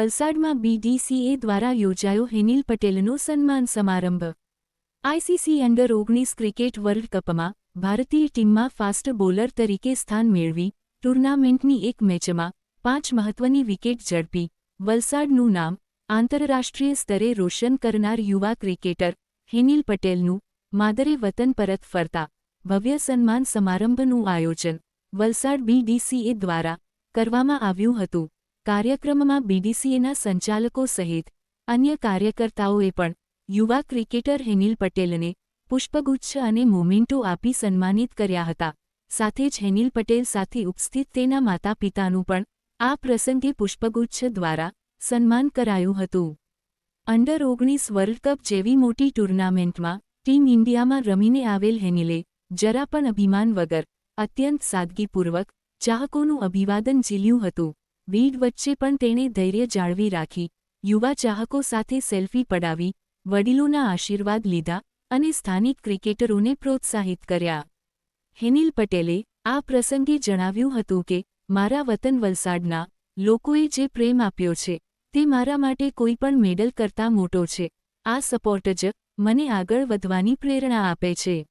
વલસાડમાં બીડીસીએ દ્વારા યોજાયો હેનિલ પટેલનો સન્માન સમારંભ. આઈસીસી અંડર ઓગણીસ ક્રિકેટ વર્લ્ડ કપમાં ભારતીય ટીમમાં ફાસ્ટ બોલર તરીકે સ્થાન મેળવી, ટુર્નામેન્ટની એક મેચમાં પાંચ મહત્વની વિકેટ ઝડપી. વલસાડનું નામ આંતરરાષ્ટ્રીય સ્તરે રોશન કરનાર યુવા ક્રિકેટર હેનિલ પટેલનું માદરે વતન પરત ફરતા ભવ્ય સન્માન સમારંભનું આયોજન વલસાડ બીડીસીએ દ્વારા કરવામાં આવ્યું હતું. કાર્યક્રમમાં બીડીસીએના સંચાલકો સહિત અન્ય કાર્યકર્તાઓએ પણ યુવા ક્રિકેટર હેનિલ પટેલને પુષ્પગુચ્છ અને મોમેન્ટો આપી સન્માનિત કર્યા હતા. સાથે જ હેનિલ પટેલ સાથે ઉપસ્થિત તેના માતા પિતાનું પણ આ પ્રસંગે પુષ્પગુચ્છ દ્વારા સન્માન કરાયું હતું. અંડર ઓગણીસ વર્લ્ડ કપ જેવી મોટી ટુર્નામેન્ટમાં ટીમ ઇન્ડિયામાં રમીને આવેલ હેનિલે જરા પણ અભિમાન વગર અત્યંત સાદગીપૂર્વક ચાહકોનું અભિવાદન ઝીલ્યું હતું. ભીડ વચ્ચે પણ તેણે ધૈર્ય જાળવી રાખી, યુવા ચાહકો સાથે સેલ્ફી પડાવી, વડીલોના આશીર્વાદ લીધા અને સ્થાનિક ક્રિકેટરોને પ્રોત્સાહિત કર્યા. હેનિલ પટેલે આ પ્રસંગે જણાવ્યું હતું કે, મારા વતન વલસાડના લોકોએ જે પ્રેમ આપ્યો છે, તે મારા માટે કોઈ પણ મેડલ કરતાં મોટો છે. આ સપોર્ટ જ મને આગળ વધવાની પ્રેરણા આપે છે.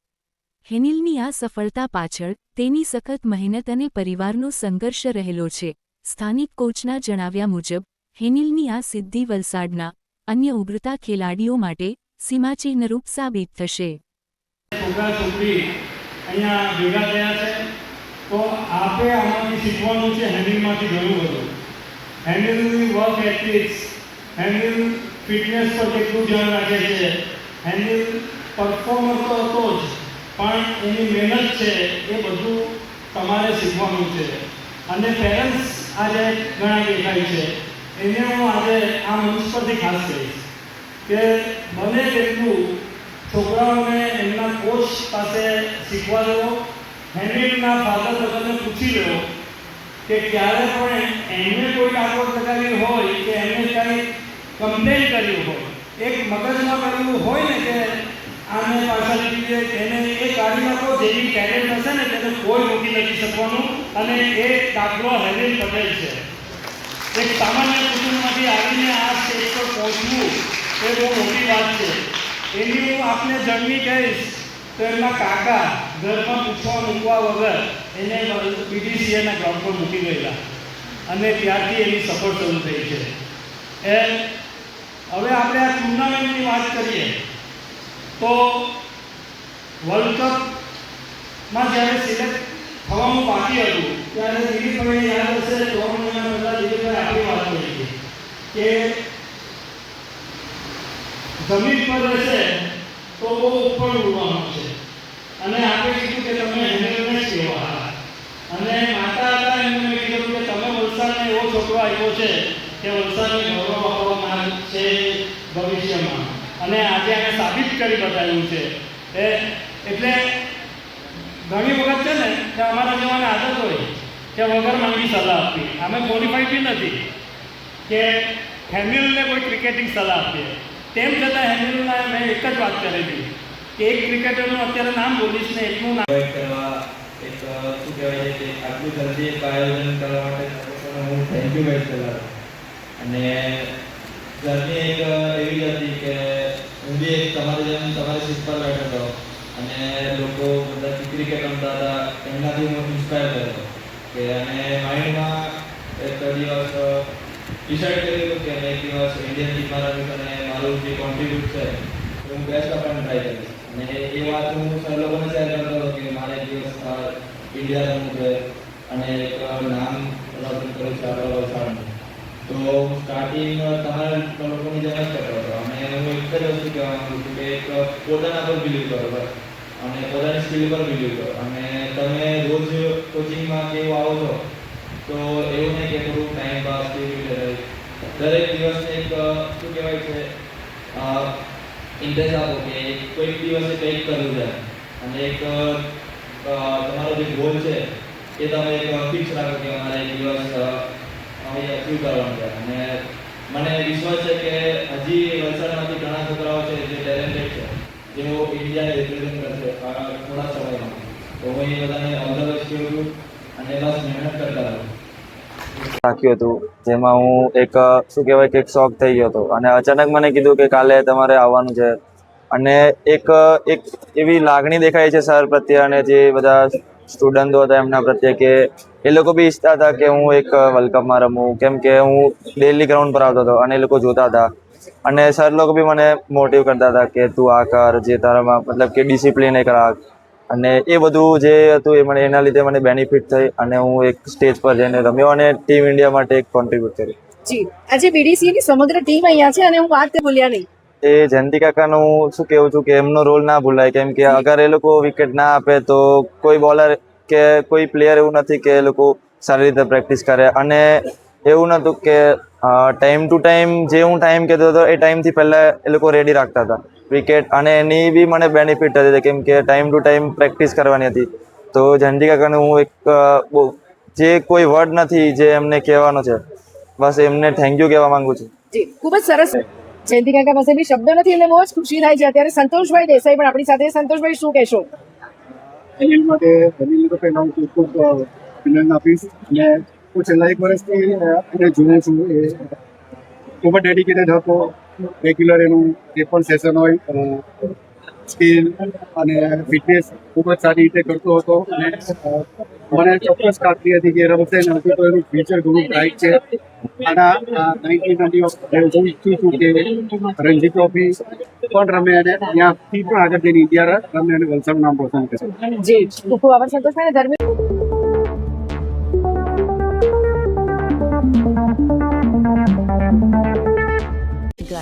હેનિલની આ સફળતા પાછળ તેની સખત મહેનત અને પરિવારનો સંઘર્ષ રહેલો છે. સ્થાનિક કોચના જણાવ્યા મુજબ, હેનિલની આ સિદ્ધિ વલસાડના અન્ય ઉભરતા ખેલાડીઓ માટે સીમાચિહ્નરૂપ સાબિત થશે. પણ એની મહેનત છે એ બધું તમારે શીખવાનું છે. અને પેરેન્ટ્સ આજે ઘણા દેખાય છે. એને હું આજે આ મંચ પરથી ખાસ કહીશ કે બને તેટલું છોકરાઓને એમના કોચ પાસે શીખવા દેવો હેન્ડલિંગના ફાધર બધાને પૂછી લેવો કે ક્યારે પણ એમને કોઈ ડાકોર લગાવી હોય કે એમને કંઈ કમ્પ્લેન કર્યું હોય, એક મગજમાં કર્યું હોય ને કે આને પાછળ એને એ કાઢી નાખો જેવી ટેલેન્ટ હશે ને કોઈ રોકી નથી શકવાનું અને એ દાખલો હેલિન પટેલ છે. એક સામાન્ય કુટુંબમાંથી આવીને આ સ્ટેજ પર પહોંચવું, એ બહુ મોટી વાત છે. એની હું આપને જર્ની કહીશ, તો એમના કાકા ઘરમાં પૂછવા મૂકવા વગર એને બીડીસીએના ગ્રાઉન્ડ પર મૂકી ગયેલા. અને ત્યારથી એની સફળ શરૂ થઈ છે. એ હવે આપણે આ ટુર્નામેન્ટની વાત કરીએ, તો વર્લ્ડ કપમાં જ્યારે સિલેક્ટ થવાનું બાકી હતું, ત્યારે દિલીપભાઈ યાદ હશે છ મહિના પહેલાં દિલીપભાઈ આપણી વાત કરી હતી કે જમીન પર રહેશે તો બહુ ઉપર ઉડવાનું છે. અને આપણે કીધું કે તમે હેન્ડલને સેવા અને માતા હતા, એમને મેં કીધું કે તમે વલસાડને એવો છોકરો આવ્યો છે કે વલસાડને ગૌરવ આપવામાં છે ભવિષ્યમાં. અને આજે આને સાબિત કરી બતાવ્યું છે. એટલે ઘણી વખત છે ને કે અમારા જેવાને આદત હોય કે વગર માંગી સલાહ આપવી. અમે ક્વોલિફાઈડ બી નથી કે હેન્ડલને કોઈ ક્રિકેટિંગ સલાહ આપીએ. તેમ છતાં હેન્ડલના મેં એક જ વાત કરેલી કે એક ક્રિકેટરનું અત્યારે નામ બોલીશ ને એટલું નામ શું કહેવાય છે જલ્દી એક આયોજન કરવા માટે હું અને એક એવી હતી કે હું બી એક તમારી જેમ, તમારી સીટ પર બેઠો હતો. અને લોકો બધા ક્રિકેટ રમતા હતા એમનાથી હું ઇન્સ્પાયર થયો કે અને માઇન્ડમાં એક દિવસ ડિસાઈડ કર્યું કે મેં એક દિવસ ઇન્ડિયન ટીમમાં રમીશ અને મારું જે કોન્ટ્રીબ્યુટ છે, હું બેસ્ટ આપવાનું ટ્રાય કરીશ. અને એ વાત હું સર લોકોને શેર કરતો હતો કે મારે એક દિવસ ઇન્ડિયા રમવું છે અને એક નામ રોશન કરું છે, આપણા તો સ્ટાર્ટિંગ તમારા લોકોની જેમ જ કરતો હતો. અને હું એક જ વસ્તુ કહેવા માંગુ છું કે એક પોતાના પર બિલીવ કરો, બસ. અને પોતાની સ્કિલ પર બિલીવ કરો. અને તમે રોજ કોચિંગમાં કે આવો છો, તો એવું નહીં કે થોડું ટાઈમ પાસ કેવી રીતે દરેક દિવસ એક શું કહેવાય છે ઇન્ટરેસ્ટ આપો કે કોઈક દિવસે કંઈક કરવું છે. અને એક તમારો જે ગોલ છે, એ તમે એક ફિક્સ રાખો કે મારે એક દિવસ અમે અચીવ કરવાનું છે. અને મને વિશ્વાસ છે કે હજી વલસાડમાંથી ઘણા છોકરાઓ છે જે ટેલેન્ટેડ છે જેઓ ઇન્ડિયાને રિપ્રેઝેન્ટ કરશે આ થોડા સમયમાં રાખ્યું હતું. જેમાં હું એક, શું કહેવાય કે એક શોખ થઈ ગયો હતો. અને અચાનક મને કીધું કે કાલે તમારે આવવાનું છે. અને એક એક એવી લાગણી દેખાય છે સર પ્રત્યે અને જે બધા સ્ટુડન્ટો હતા એમના પ્રત્યે કે એ લોકો બી ઈચ્છતા હતા કે હું એક વર્લ્ડ કપમાં રમું. કેમ કે હું ડેલી ગ્રાઉન્ડ પર આવતો હતો અને એ લોકો જોતા હતા. અને સર લોકો બી મને મોટિવ કરતા હતા કે તું આ કર, જે તારામાં મતલબ કે ડિસિપ્લિન એક રાખ. અને એ બધું જે હતું એ મને એના લીધે મને બેનિફિટ થઈ અને હું એક સ્ટેજ પર જઈને રમ્યો અને ટીમ ઇન્ડિયા માટે એક કોન્ટ્રીબ્યુટ કર્યું. જી આજે બીડીસી ની સમગ્ર ટીમ અહીંયા છે અને હું વાત તે ભૂલ્યા નહીં. એ જયંતિ કાકાનું શું કેવું છું કે એમનો રોલ ના ભૂલાય કેમ કે અગર એ લોકો વિકેટ ના આપે તો કોઈ બોલર કે કોઈ પ્લેયર એવું નથી કે એ લોકો સારી રીતે પ્રેક્ટિસ કરે. અને એવું નહોતું કે ટાઈમ ટુ ટાઈમ જે હું ટાઈમ કહેતો હતો એ ટાઈમથી પહેલાં એ લોકો રેડી રાખતા હતા. વિકેટ અને એની બી મને બેનિફિટ થતી હતી કેમ કે ટાઈમ ટુ ટાઈમ પ્રેક્ટિસ કરવાની હતી. તો જયંતિ કાકાને હું એક બહુ જે કોઈ વર્ડ નથી જે એમને કહેવાનો છે બસ એમને થેન્ક યુ કહેવા માંગુ છું. જી ખૂબ જ સરસ. જયંતિ કાકા પાસે બી શબ્દ નથી એટલે બહુ જ ખુશી થાય છે. અત્યારે સંતોષભાઈ દેસાઈ પણ આપણી સાથે. સંતોષભાઈ શું કહેશો? અનિલ માટે અનિલ તો પહેલા હું ખૂબ ખૂબ અભિનંદન આપીશ. અને હું છેલ્લા એક વર્ષથી એને જોઉં છું. એ ખૂબ જ ડેડિકેટેડ હતો. રેગ્યુલર એનું જે પણ સેશન હોય સ્કિલ અને ફિટનેસ ખૂબ જ સારી રીતે કરતો હતો. અને મને ચોક્કસ ખાતરી હતી કે રમશે ને હજુ તો એનું ફ્યુચર ઘણું બ્રાઇટ છે. આના નાઇન્ટીન નાઇન્ટી ઓફ હું ઈચ્છું છું કે રણજી ટ્રોફી પણ રમે અને ત્યાંથી પણ આગળ જઈને ઇન્ડિયા રમે અને વલસાડનું નામ રોશન કરે. જી, ખૂબ આભાર સંતોષભાઈ અને